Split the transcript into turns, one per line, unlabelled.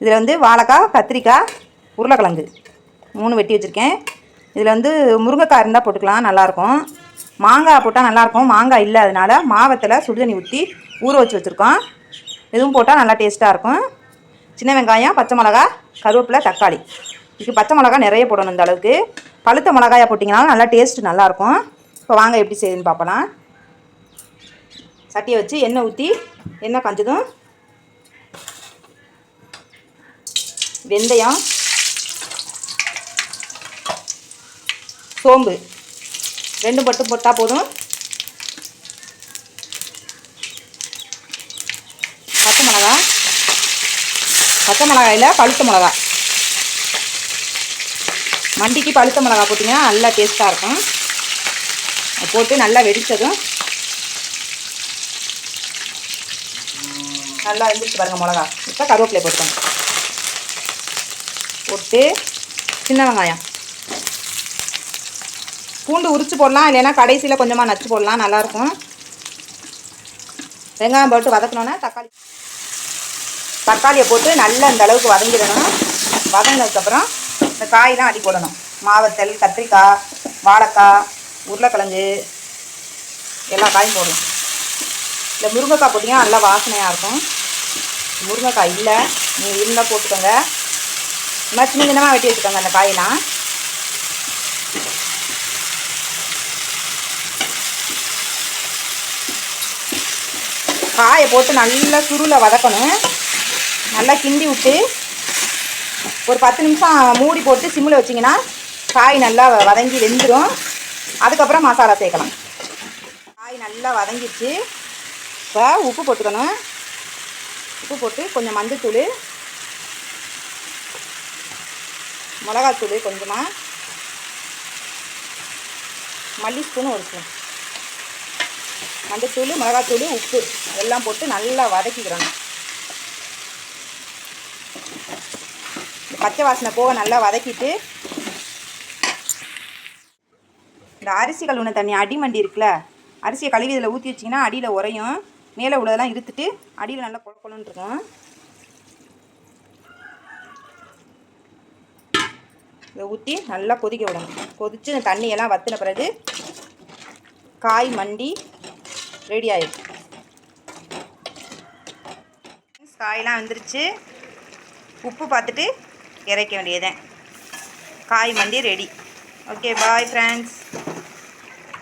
இதில் வந்து வாழைக்காய் கத்திரிக்காய் உருளைக்கிழங்கு மூணு வெட்டி வச்சுருக்கேன். இதில் வந்து முருங்கைக்காய் இருந்தால் போட்டுக்கலாம் நல்லாயிருக்கும். மாங்காய் போட்டால் நல்லாயிருக்கும். மாங்காய் இல்லை அதனால மாவத்தில் சுடுதண்ணி ஊற்றி ஊற வச்சு வச்சுருக்கோம். இதுவும் போட்டால் நல்லா டேஸ்ட்டாக இருக்கும். சின்ன வெங்காயம் பச்சை மிளகா கருவேப்பிலை தக்காளி. இதுக்கு பச்சை மிளகா நிறைய போடணும் இந்த அளவுக்கு. பழுத்த மிளகாயா போட்டிங்கனாலும் நல்லா டேஸ்ட்டு நல்லாயிருக்கும். இப்போ வாங்க எப்படி செய்யுதுன்னு பார்ப்பலாம் சட்டியை வச்சு எண்ணெய் ஊற்றி எண்ணெய் கஞ்சதும் வெந்தயம் சோம்பு. ரெண்டு பட்டு போட்டால் போதும். பச்சை மிளகா. பச்சை மிளகாயில் பழுத்த மிளகா. மண்டிக்கு பழுத்த மிளகா போட்டிங்கன்னா நல்லா டேஸ்ட்டாக இருக்கும். போட்டு நல்லா வெடித்ததும் நல்லா வெந்துருச்சு பாருங்கள் மிளகா. இப்போ கருவேப்பிலை போட்டுக்கணும் போட்டு சின்ன வெங்காயம். பூண்டு உரிச்சு போடலாம் இல்லைன்னா கடைசியில் கொஞ்சமாக நச்சு போடலாம் நல்லாயிருக்கும். வெங்காயம் போட்டு வதக்கணுன்னா தக்காளி தக்காளியை போட்டு நல்லா இந்த அளவுக்கு வதங்கிடணும். வதங்கினதுக்கப்புறம் இந்த காயெலாம் அடி போடணும். மாவத்தல் கத்திரிக்காய் வாழைக்காய் உருளைக்கிழங்கு எல்லா காயும் போடணும் இந்த முருங்கைக்காய் போட்டிங்கன்னா நல்லா வாசனையாக இருக்கும். முருங்கைக்காய் இல்லை நீங்கள் இருந்தால் போட்டுக்கோங்க. இந்த மாதிரி சின்ன சின்னமாக வெட்டி வச்சுக்கோங்க அந்த காயெல்லாம் காயை போட்டு நல்லா சுருளை வதக்கணும். நல்லா கிண்டி விட்டு ஒரு பத்து நிமிஷம் மூடி போட்டு சிம்மில் வச்சிங்கன்னா காய் நல்லா வ- வதங்கி வெந்துடும் அதுக்கப்புறம் மசாலா சேர்க்கலாம். காய் நல்லா வதங்கிடுச்சு. இப்போ உப்பு போட்டுக்கணும். உப்பு போட்டு கொஞ்சம் மஞ்சத்தூள் மிளகாத்தூள் கொஞ்சமாக மல்லி ஸ்பூன் ஒரு ஸ்பூன். மஞ்சத்தூள் மிளகாத்தூள் உப்பு. எல்லாம் போட்டு நல்லா வதக்கிக்கிறாங்க பச்சை வாசனை போக நல்லா வதக்கிட்டு இந்த அரிசி கழுவுன தண்ணி அடிமண்டி இருக்குல்ல அரிசியை கழுவி இதில் ஊற்றி வச்சிங்கன்னா அடியில் உரையும் மேலே உள்ளதெல்லாம் இருத்துட்டு அடியில் நல்லா கொழ இருக்கும். இதை ஊற்றி நல்லா கொதிக்க விடணும். கொதித்து இந்த தண்ணியெல்லாம் வற்றின பிறகு காய் மண்டி ரெடி ஆகிடும் காயெல்லாம் வந்துருச்சு. உப்பு பார்த்துட்டு இறக்க வேண்டியதுதான். காய் மண்டி ரெடி ஓகே பாய் ஃப்ரெண்ட்ஸ்